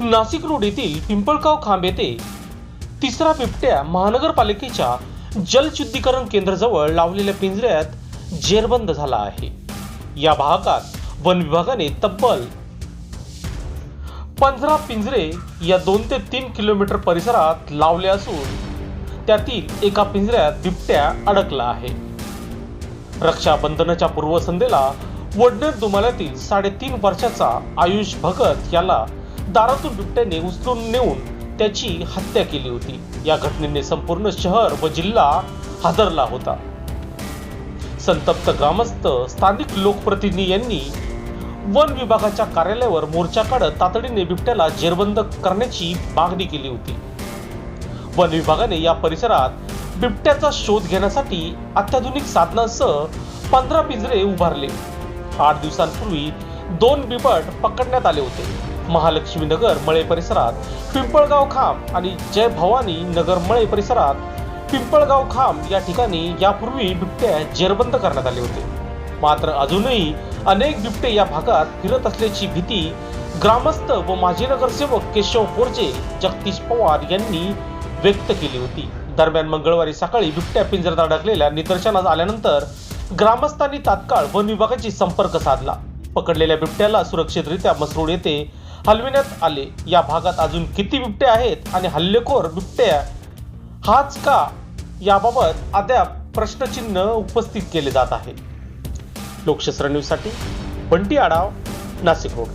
Nashik road येथील पिंपळगाव खांब येथे तिसरा बिबट्या महानगरपालिकेच्या जलशुद्धीकरण केंद्राजवळ लावलेल्या पिंजऱ्यात जेरबंद झाला आहे. या भागात वन विभागाने तब्बल पंधरा पिंजरे या दोन ते तीन किलोमीटर परिसरात लावले असून त्यातील एका पिंजऱ्यात बिबट्या अडकला आहे. रक्षाबंधनाच्या पूर्वसंध्येला वडनेर दुमाल्यातील साडेतीन वर्षाचा आयुष भगत याला दारातून बिबट्याने उचलून नेऊन त्याची हत्या केली होती. या घटनेने संपूर्ण शहर व जिल्हा हादरला होता. संतप्त ग्रामस्थ स्थानिक लोकप्रतिनिधी यांनी वन विभागाच्या कार्यालयावर मोर्चा काढत तातडीने बिबट्याला जेरबंद करण्याची मागणी केली होती. वन विभागाने या परिसरात बिबट्याचा शोध घेण्यासाठी अत्याधुनिक साधनांसह पंधरा पिंजरे उभारले. आठ दिवसांपूर्वी दोन बिबट पकडण्यात आले होते. महालक्ष्मी नगर मळे परिसरात पिंपळगाव खांब आणि जय भवानी नगर मळे परिसरात पिंपळगाव खांब या ठिकाणी यापूर्वी बिबट्या जेरबंद करण्यात आले होते. मात्र अजूनही अनेक बिबटे या भागात फिरत असल्याची भीती ग्रामस्थ व माजी नगरसेवक केशव पोरजे जगदीश पवार यांनी व्यक्त केली होती. दरम्यान मंगळवारी सकाळी बिबट्या पिंजऱ्यात अडकलेल्या निदर्शनास आल्यानंतर ग्रामस्थांनी तात्काळ वन विभागाशी संपर्क साधला. पकडलेल्या बिबट्याला सुरक्षितरित्या मसरूड येथे हलविण्यात आले. या भागात अजून किती बिबटे आहेत आणि हल्लेखोर बिबट्या हाच का? याबाबत अद्याप प्रश्नचिन्ह उपस्थित केले जात आहे. लोकशस्त्र न्यूजसाठी बंटी आढाव नाशिक रोड.